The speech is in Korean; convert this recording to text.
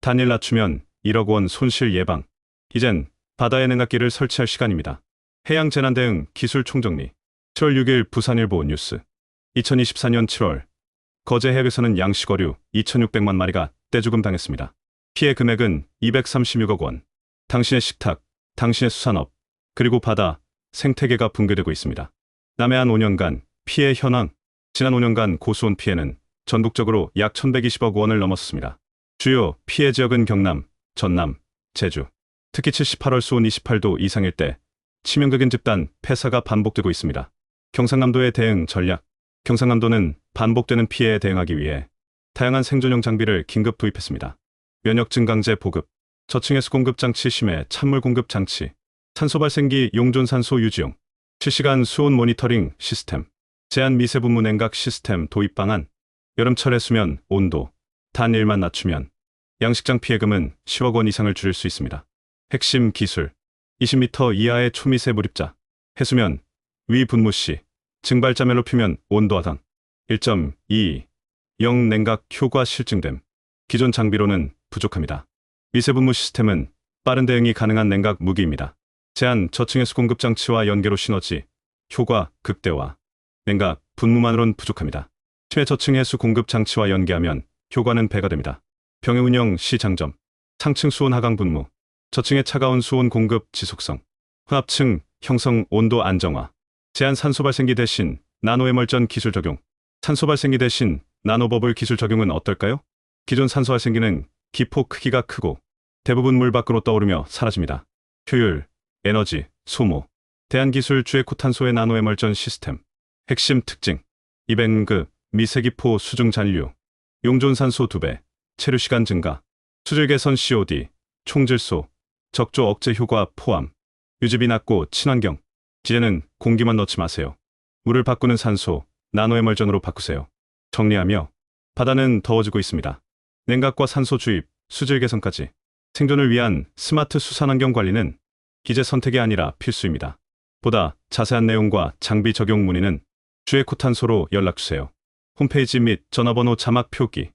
단일 낮추면 1억 원 손실 예방. 이젠 바다의 냉각기를 설치할 시간입니다. 해양재난대응 기술 총정리. 7월 6일 부산일보 뉴스. 2024년 7월 거제 해역에서는 양식어류 2,600만 마리가 떼죽음 당했습니다. 피해 금액은 236억 원. 당신의 식탁, 당신의 수산업, 그리고 바다, 생태계가 붕괴되고 있습니다. 남해안 5년간 피해 현황. 지난 5년간 고수온 피해는 전국적으로 약 1,120억 원을 넘었습니다. 주요 피해 지역은 경남, 전남, 제주. 특히 78월 수온 28도 이상일 때 치명적인 집단 폐사가 반복되고 있습니다. 경상남도의 대응 전략. 경상남도는 반복되는 피해에 대응하기 위해 다양한 생존용 장비를 긴급 도입했습니다. 면역 증강제 보급, 저층해수 공급 장치 심해 찬물 공급 장치, 산소 발생기 용존 산소 유지용, 실시간 수온 모니터링 시스템, 제한 미세분무 냉각 시스템 도입 방안, 여름철 해수면 온도 단 1만 낮추면 양식장 피해금은 10억 원 이상을 줄일 수 있습니다. 핵심 기술 20m 이하의 초미세 몰입자 해수면 위 분무 시 증발자멜 높이면 온도 하단 1.2 0 냉각 효과 실증됨 기존 장비로는 부족합니다. 미세 분무 시스템은 빠른 대응이 가능한 냉각 무기입니다. 제한 저층 해수 공급 장치와 연계로 시너지 효과 극대화 냉각 분무만으론 부족합니다. 심해 저층 해수 공급 장치와 연계하면 효과는 배가 됩니다. 병행 운영 시 장점. 상층 수온 하강 분무. 저층의 차가운 수온 공급 지속성. 혼합층 형성 온도 안정화. 제한 산소 발생기 대신 나노에멀전 기술 적용. 산소 발생기 대신 나노 버블 기술 적용은 어떨까요? 기존 산소 발생기는 기포 크기가 크고 대부분 물 밖으로 떠오르며 사라집니다. 효율, 에너지, 소모. 대한기술 주에코탄소의 나노에멀전 시스템. 핵심 특징. 200급 미세기포 수중 잔류 용존산소 2배 체류 시간 증가 수질 개선 COD 총질소 적조 억제 효과 포함 유지비 낮고 친환경 이제는 공기만 넣지 마세요. 물을 바꾸는 산소 나노에멀전으로 바꾸세요. 정리하며 바다는 더워지고 있습니다. 냉각과 산소 주입, 수질 개선까지 생존을 위한 스마트 수산환경 관리는 기재 선택이 아니라 필수입니다. 보다 자세한 내용과 장비 적용 문의는 주에코탄소로 연락주세요. 홈페이지 및 전화번호 자막 표기